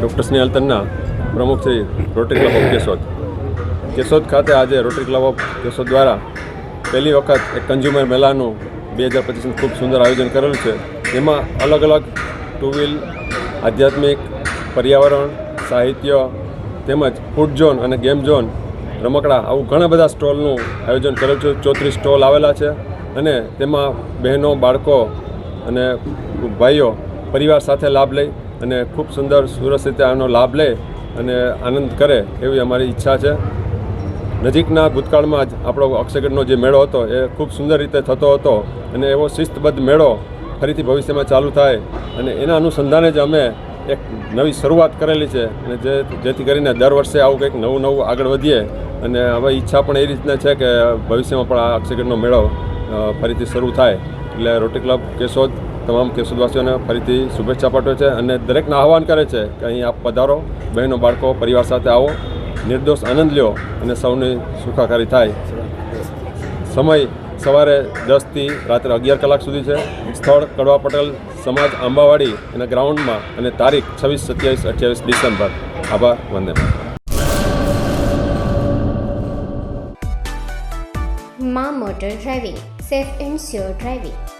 Doctor સ્નેહલતનના પ્રમુખ Shri Rotary Club of Keshod. Keshod ખાતે આજે રોટરી ક્લબ ઓફ કેશોદ દ્વારા પહેલી વખત એક કન્ઝ્યુમર મેળાનું બે હજાર પચીસનું ખૂબ સુંદર આયોજન કરેલું છે. એમાં અલગ અલગ ટુ વ્હીલ આધ્યાત્મિક, પર્યાવરણ, સાહિત્ય તેમજ ફૂડ ઝોન અને ગેમ ઝોન રમકડા આવું ઘણા બધા સ્ટોલનું આયોજન કરેલું છે. ચોત્રીસ સ્ટોલ આવેલા છે અને તેમાં બહેનો, બાળકો અને ભાઈઓ પરિવાર સાથે લાભ લઈ અને ખૂબ સુંદર સુરસ રીતે આનો લાભ લે અને આનંદ કરે એવી અમારી ઈચ્છા છે. નજીકના ભૂતકાળમાં જ આપણો અક્ષયગઢનો જે મેળો હતો એ ખૂબ સુંદર રીતે થતો હતો અને એવો શિસ્તબદ્ધ મેળો ફરીથી ભવિષ્યમાં ચાલુ થાય અને એના અનુસંધાને જ અમે એક નવી શરૂઆત કરેલી છે અને જે જેથી કરીને દર વર્ષે આવું કંઈક નવું નવું આગળ વધીએ અને હવે ઈચ્છા પણ એ રીતના છે કે ભવિષ્યમાં પણ આ અક્ષયગઢનો મેળો ફરીથી શરૂ થાય. એટલે રોટરી ક્લબ કેશોદ તમામ કેશોદવાસીઓને ફરીથી શુભેચ્છા પાઠવે છે અને દરેકને આહવાન કરે છે કે અહીં આપ પધારો, બહેનો, બાળકો, પરિવાર સાથે આવો, નિર્દોષ આનંદ લ્યો અને સૌની સુખાકારી થાય. સમય સવારે દસથી રાત્રે અગિયાર કલાક સુધી છે. સ્થળ કડવા પટેલ, સમાજ આંબાવાડી એના ગ્રાઉન્ડમાં અને તારીખ છવ્વીસ, સત્યાવીસ, અઠ્યાવીસ ડિસેમ્બર. આભાર, વંદે. મા motor driving, safe and sure driving.